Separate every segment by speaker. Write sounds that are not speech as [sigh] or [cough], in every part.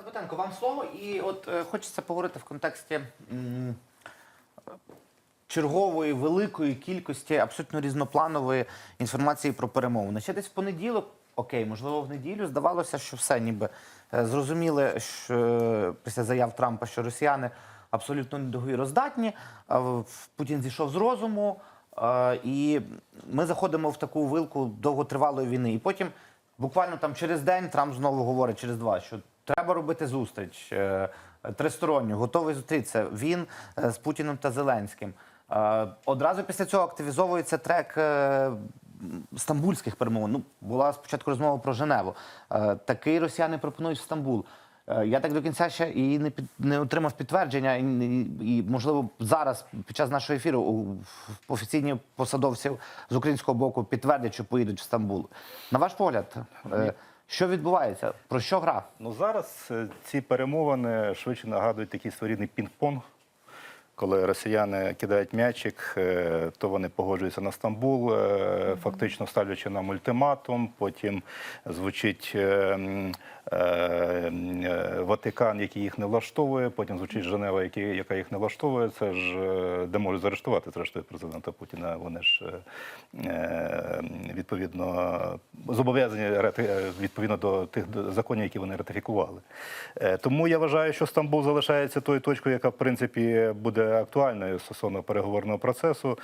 Speaker 1: Пане Збитенко, вам слово, і от е, хочеться поговорити в контексті м, чергової великої кількості абсолютно різнопланової інформації про перемовини. Ще десь в понеділок, окей, можливо, в неділю здавалося, що все ніби е, зрозуміли, що е, після заяв Трампа, що росіяни абсолютно недоговіроздатні, в- Путін зійшов з розуму, е, і ми заходимо в таку вилку довготривалої війни. І потім буквально там через день Трамп знову говорить через два, що треба робити зустріч е, тристоронню, готовий зустрітися. Він е, з Путіним та Зеленським. Е, Одразу після цього активізовується трек стамбульських перемовин. Ну, була спочатку розмова про Женеву. Такий росіяни пропонують в Стамбул. Я так до кінця ще і не під не отримав підтвердження, і, і, можливо зараз під час нашого ефіру у- офіційні посадовці з українського боку підтвердять, що поїдуть в Стамбул. На ваш погляд, що відбувається? Про що гра?
Speaker 2: Ну зараз е, ці перемовини швидше нагадують такий своєрідний пінг-понг. Коли росіяни кидають м'ячик, е, то вони погоджуються на Стамбул, е, фактично ставлячи нам ультиматум. Потім звучить Ватикан, який їх не влаштовує. Потім звучить Женева, яка їх не влаштовує. Це ж де можуть заарештувати зрештою президента Путіна. Вони ж відповідно зобов'язані е, відповідно до тих законів, які вони ратифікували. Е, Тому я вважаю, що Стамбул залишається тою точкою, яка в принципі буде актуальною стосовно переговорного процесу.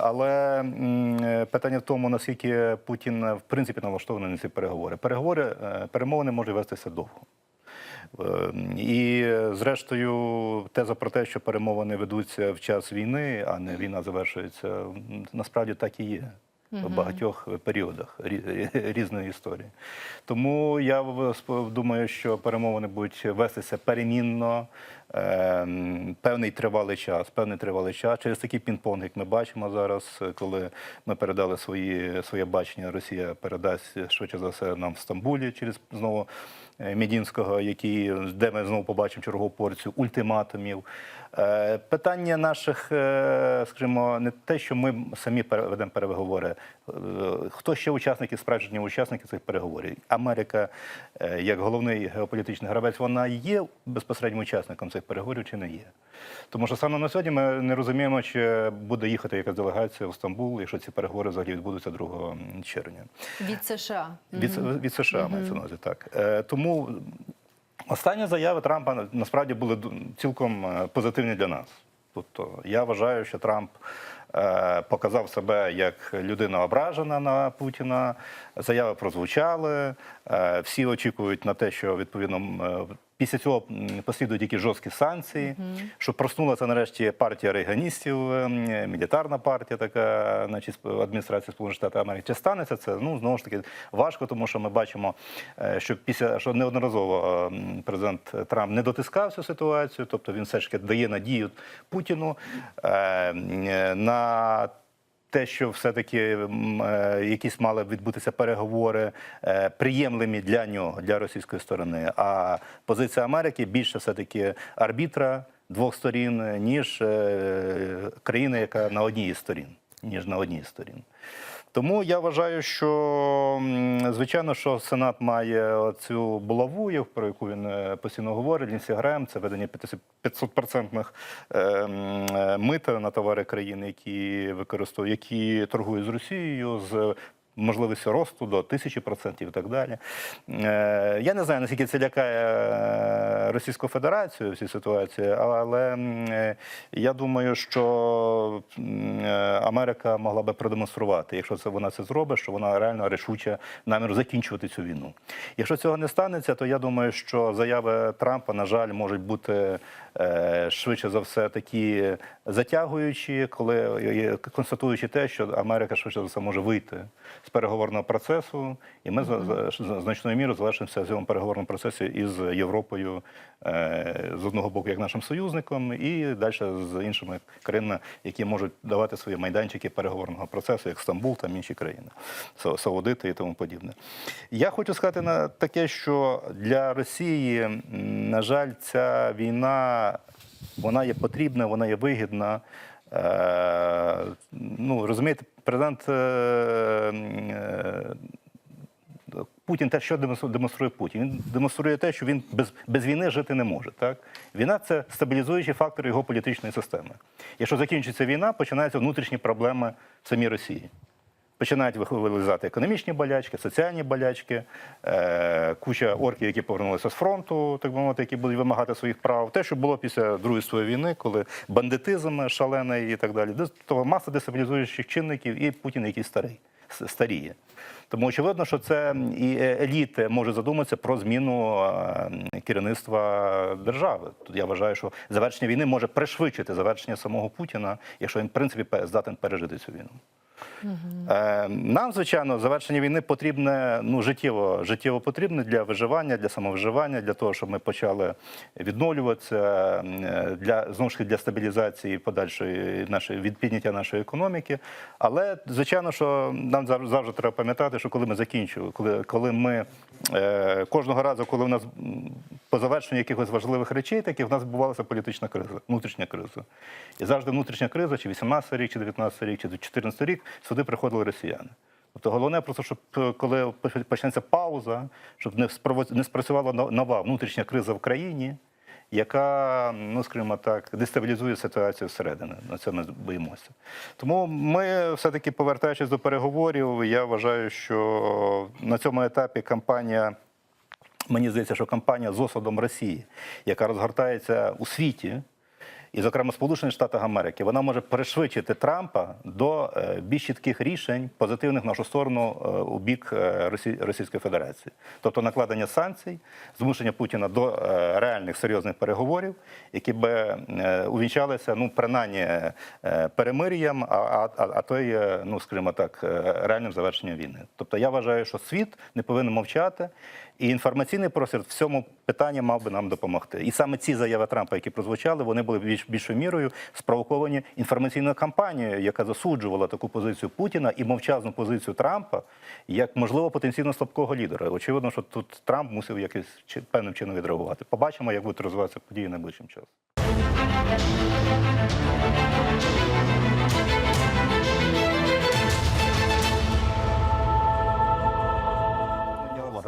Speaker 2: Але е, питання в тому, наскільки Путін в принципі налаштований на ці переговори. Переговори перемовини можуть вестися довго. І зрештою, теза про те, що перемовини ведуться в час війни, а не війна завершується, насправді так і є. В багатьох періодах різної історії. Тому я думаю, що перемовини будуть вестися перемінно, певний тривалий час, певний тривалий час. Через такий пінг-понг, як ми бачимо зараз, е, коли ми передали свої, своє бачення, Росія передасть швидше за все нам в Стамбулі через знову е, Медінського, який, де ми знову побачимо чергову порцію ультиматумів. Е, Питання наших, е, скажімо, не те, що ми самі ведемо переговори. Е, Хто ще учасники, справжні учасники цих переговорів? Америка, е, як головний геополітичний гравець, вона є безпосереднім учасником цих переговорів чи не є? Тому що саме на сьогодні ми не розуміємо, чи буде їхати якась делегація в Стамбул, якщо ці переговори взагалі відбудуться 2 червня.
Speaker 3: Від США.
Speaker 2: Від, від США мається на увазі, так. Е, тому останні заяви Трампа насправді були цілком е, позитивні для нас. Тобто я вважаю, що Трамп е, показав себе як людина ображена на Путіна. Заяви прозвучали. Е, всі очікують на те, що відповідно після цього послідують якісь жорсткі санкції, що проснулася нарешті партія рейганістів, е, мілітарна партія, така значить, адміністрації Сполучених Штатів Америки. Чи станеться це? Ну знову ж таки важко, тому що ми бачимо, е, що після що неодноразово е, президент Трамп не дотискав цю ситуацію, тобто він все ж таки дає надію Путіну е, е, на те, що все-таки е, якісь мали відбутися переговори приємлимі приємлемі для нього, для російської сторони. А позиція Америки більше все-таки арбітра двох сторін, е, ніж країна, яка на одній із сторін, ніж на одній із сторін. Тому я вважаю, що звичайно, що Сенат має цю булаву, про яку він е, постійно говорить. Лінсі це ведення 500% е, е, мита на товари країн, які використовують, які торгують з Росією. з Можливістю росту до тисячі процентів і так далі. Е, Я не знаю, наскільки це лякає е, Російську Федерацію в цій ситуації, але е, я думаю, що Америка могла би продемонструвати, якщо це вона це зробить, що вона реально рішуче намір закінчувати цю війну. Якщо цього не станеться, то я думаю, що заяви Трампа, на жаль, можуть бути швидше за все такі затягуючі, коли констатуючи те, що Америка швидше за все може вийти з переговорного процесу, і ми за значною мірою залишимося в цьому переговорному процесі із Європою е, з одного боку, як нашим союзником, і далі з іншими країнами, які можуть давати свої майданчики переговорного процесу, як Стамбул та інші країни, Са- Саудити і тому подібне. Я хочу сказати на таке, що для Росії, на жаль, ця війна вона є потрібна, вона є вигідна. Е, ну, розумієте, президент е, е, Путін те, що демонструє Путін. Він демонструє те, що він без, без війни жити не може. Так? Війна це стабілізуючий фактор його політичної системи. Якщо закінчиться війна, починаються внутрішні проблеми в самій Росії. Починають вилизати економічні болячки, соціальні болячки, е, куча орків, які повернулися з фронту, так би мовити, які будуть вимагати своїх прав. Те, що було після Другої світової війни, коли бандитизм шалений і так далі. То маса дестабілізуючих чинників, і Путін, який старий, старіє. Тому очевидно, що це і еліти може задуматися про зміну е, керівництва держави. Тут я вважаю, що завершення війни може пришвидшити завершення самого Путіна, якщо він в принципі здатен пережити цю війну. Е, Нам, звичайно, завершення війни потрібне, ну, життєво, життєво потрібне для виживання, для самовиживання, для того, щоб ми почали відновлюватися, е, для знову ж таки для стабілізації подальшої нашої від підняття нашої економіки. Але звичайно, що нам завжди, треба пам'ятати, що коли ми закінчуємо, коли, коли ми е, кожного разу, коли в нас по завершенню якихось важливих речей, таких в нас відбувалася політична криза, внутрішня криза. І завжди внутрішня криза, чи 18 рік, чи 19 рік, чи 14 рік, сюди приходили росіяни. Тобто головне просто, щоб е, коли почнеться пауза, щоб не не спрацювала нова внутрішня криза в країні, яка, ну скажімо так, дестабілізує ситуацію всередини. На це ми боїмося. Тому ми все-таки повертаючись до переговорів, я вважаю, що на цьому етапі кампанія. Мені здається, що кампанія з осадом Росії, яка розгортається у світі, і, зокрема, Сполучених Штатах Америки, вона може пришвидшити Трампа до е, більш чітких рішень, позитивних в нашу сторону е, у бік е, Російської Федерації. Тобто накладення санкцій, змушення Путіна до реальних серйозних переговорів, які би увінчалися, ну, принаймні, перемир'ям, а, а, а то й, ну, скажімо так, реальним завершенням війни. Тобто я вважаю, що світ не повинен мовчати, і інформаційний простір в цьому питанні мав би нам допомогти. І саме ці заяви Трампа, які прозвучали, вони були більш більшою мірою спровоковані інформаційною кампанією, яка засуджувала таку позицію Путіна і мовчазну позицію Трампа як можливо потенційно слабкого лідера. Очевидно, що тут Трамп мусив якось чи- певним чином відреагувати. Побачимо, як будуть розвиватися події найближчим часом.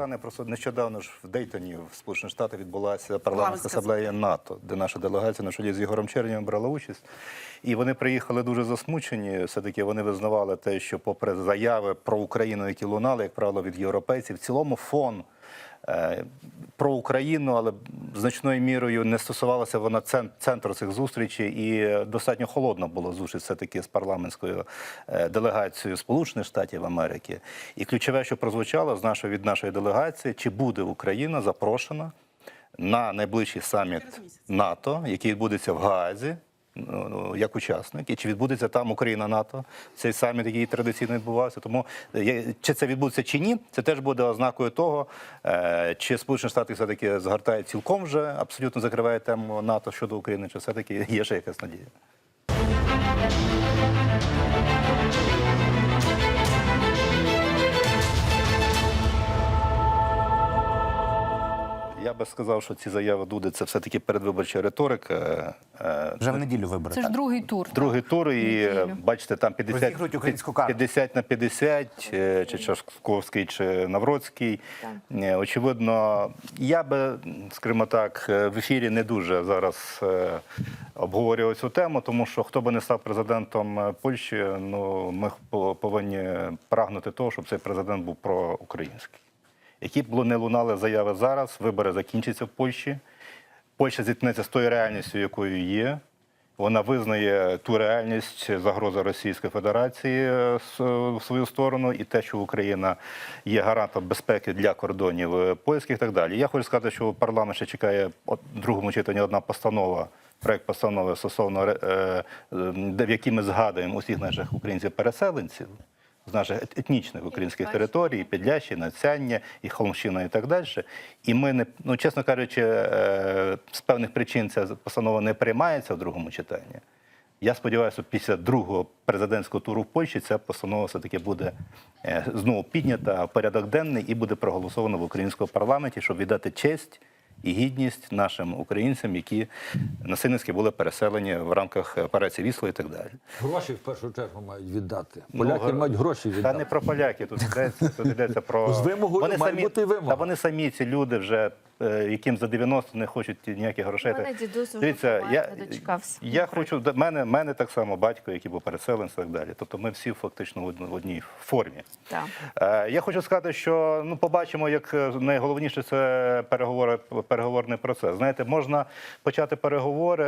Speaker 2: Стане просто нещодавно ж в Дейтоні в Сполучених Штатах відбулася парламентська асамблея НАТО, де наша делегація на чолі з Ігорем Чернєвим брала участь. І вони приїхали дуже засмучені. Все-таки вони визнавали те, що, попри заяви про Україну, які лунали, як правило, від європейців, в цілому фон про Україну, але значною мірою не стосувалася вона центру цих зустрічей, і достатньо холодно було зустріч все-таки з парламентською е, делегацією Сполучених Штатів Америки. І ключове, що прозвучало з нашої від нашої делегації, чи буде Україна запрошена на найближчий саміт НАТО, який відбудеться в Гаазі. Ну, Як учасник, і чи відбудеться там Україна НАТО, цей саміт, який традиційно відбувався. Тому е, чи це відбудеться чи ні, це теж буде ознакою того, е, чи Сполучені Штати все-таки згортають цілком вже абсолютно закриває тему НАТО щодо України, чи все-таки є ще якась надія. Я би сказав, що ці заяви Дуди це все-таки передвиборча риторика. Е,
Speaker 1: Вже в неділю вибори.
Speaker 3: Це ж другий тур.
Speaker 2: Другий тур, і е,
Speaker 3: Неділю.
Speaker 2: бачите, там 50,
Speaker 1: українську карту.
Speaker 2: 50 на 50, е, чи Чашковський, чи Навроцький. Е, Очевидно, я би, скажімо так, е, в ефірі не дуже зараз е, обговорював цю тему, тому що хто би не став президентом е, Польщі, ну ми по- повинні прагнути того, щоб цей президент був проукраїнський. Які б не лунали заяви зараз, вибори закінчаться в Польщі. Польща зіткнеться з тою реальністю, якою є. Вона визнає ту реальність загрози Російської Федерації е, в свою сторону, і те, що Україна є гарантом безпеки для кордонів е, польських і так далі. Я хочу сказати, що парламент ще чекає в другому читанні одна постанова. Проект постанови стосовно е, е, в якій ми згадуємо усіх наших українців-переселенців з наших етнічних українських територій, Підлящі, Нацяння, і Холмщина і так далі. І ми не ну, чесно кажучи, е, з певних причин ця постанова не приймається в другому читанні. Я сподіваюся, що після другого президентського туру в Польщі ця постанова все-таки буде е, знову піднята в порядок денний і буде проголосована в українському парламенті, щоб віддати честь і гідність нашим українцям, які насильницьки були переселені в рамках операції Вісло і так далі.
Speaker 3: Гроші в першу чергу мають віддати.
Speaker 2: Ну,
Speaker 3: Поляки
Speaker 2: ну,
Speaker 3: мають гроші
Speaker 2: Та не про поляки тут йдеться, тут йдеться про [laughs]
Speaker 3: З вимогою самі бути вимога.
Speaker 2: Та вони самі ці люди вже. Е, Яким за 90 не хочуть ніяких грошей.
Speaker 4: Мене дідусь
Speaker 2: Дивіться, я,
Speaker 4: дочекався.
Speaker 2: я хочу до мене, мене так само батько, який був переселенець і так далі. Тобто ми всі фактично в одній формі.
Speaker 4: Так.
Speaker 2: Е, Я хочу сказати, що ну побачимо, як е, найголовніше це переговори, переговорний процес. Знаєте, можна почати переговори,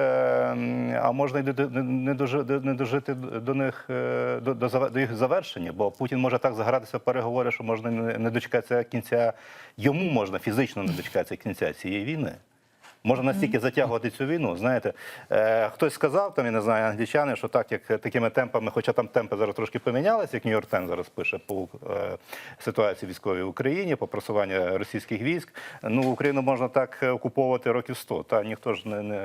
Speaker 2: а можна й не дожити, не дожити до них до, до до їх завершення, бо Путін може так загратися в переговори, що можна не дочекатися кінця. Йому можна фізично не дочекатися кінця цієї війни. Можна настільки затягувати цю війну. Знаєте, е, хтось сказав, там я не знаю, англічани, що так як такими темпами, хоча там темпи зараз трошки помінялися, як Нью-Йорк Таймс зараз пише по е, ситуації військовій в Україні, по просуванню російських військ. Ну Україну можна так е, окуповувати років 100. Та ніхто ж не, не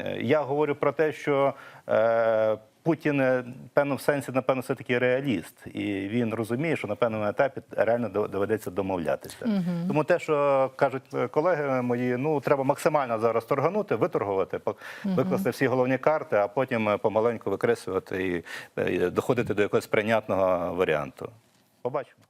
Speaker 2: е, я говорю про те, що. Е, Путін певно в сенсі, напевно, все таки реаліст, і він розуміє, що на певному етапі реально доведеться домовлятися. Тому те, що кажуть е, колеги мої, ну треба максимально зараз торганути, виторгувати, викласти викласти всі головні карти, а потім е, помаленьку е, і доходити до якогось прийнятного варіанту. Побачимо.